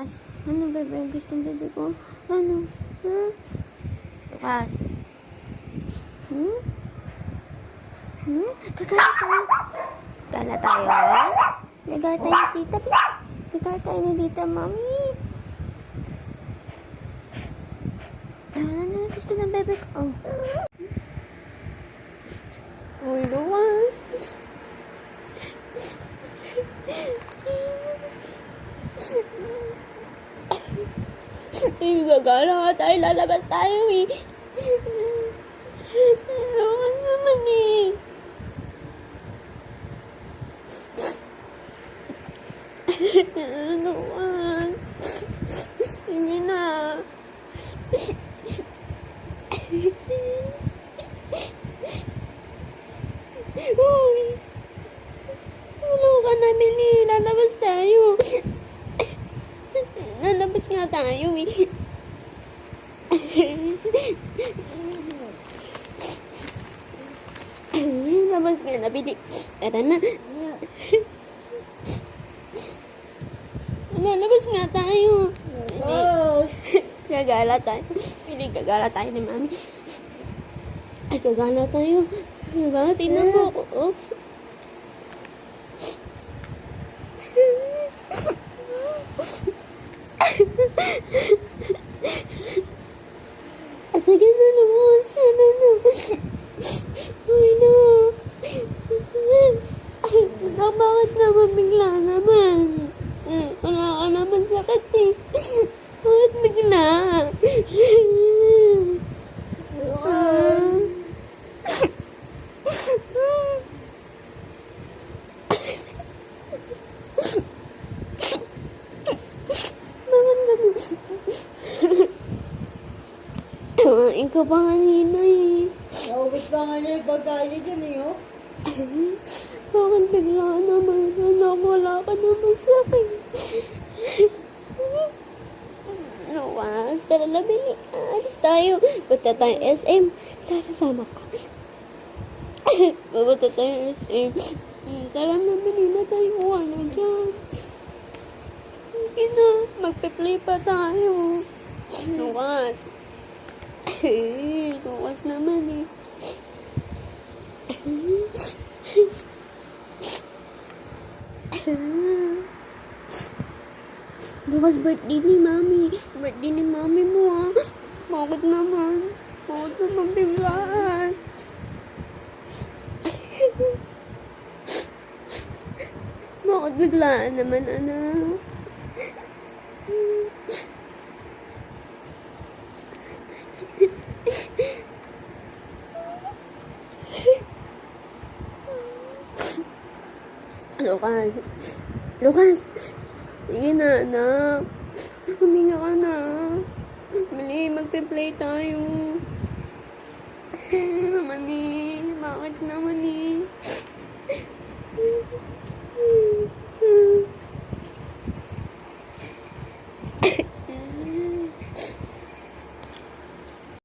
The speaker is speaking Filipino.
As, ano bebe? Gustong bebe ko? Ano? Ha? Lukas. Hmm? Hmm? Kagala tayo. Gala tayo? Nagala tayo ni tita. Nagala tayo ni tita, mami. Ano na gusto ng bebe ko? Oh. Uy, Lukas. Ay, gagala nga tayo. Lalabas tayo eh. Ano naman eh. Ano was? Sige na. Uy. Ano ka namin eh. Lalabas tayo. Lalabas nga tayo eh. Labas nga na, bili. Tara na. Lalabas nga tayo. Oh, Gagala tayo. Pili, gagala tayo ni mami. Ay, gagala tayo. Diba? Tingnan mo ako. Oh. Sige na naman. Sana na. Ay na. Anak, bakit naman bigla naman? Eh, Wala ka naman sakit eh. Bakit bigla? Ah. Bakit ganun? Ah, Ikaw pa kanina eh. naubos pa nga niya yung pagkain dyan eh, oh. Bakit bigla naman? Anak, wala ka naman sa akin. Nawas, tara na, Bili. Alis tayo. Punta tayo SM. Tara, sama ka. Pupunta tayo SM. Hmm, Tara na, Bili na tayo. Wala dyan. Hindi na. Magpe-play pa tayo. Nawas. Nawas naman eh. Bukas birthday ni Mami. Birthday ni Mami mo ah. Bakit naman? Bakit naman biglaan? Bakit biglaan naman, anak? Lucas. Lucas. Sige na, anak. Huminga ka na. Mali, magpe-play tayo. eh. Bakit naman eh?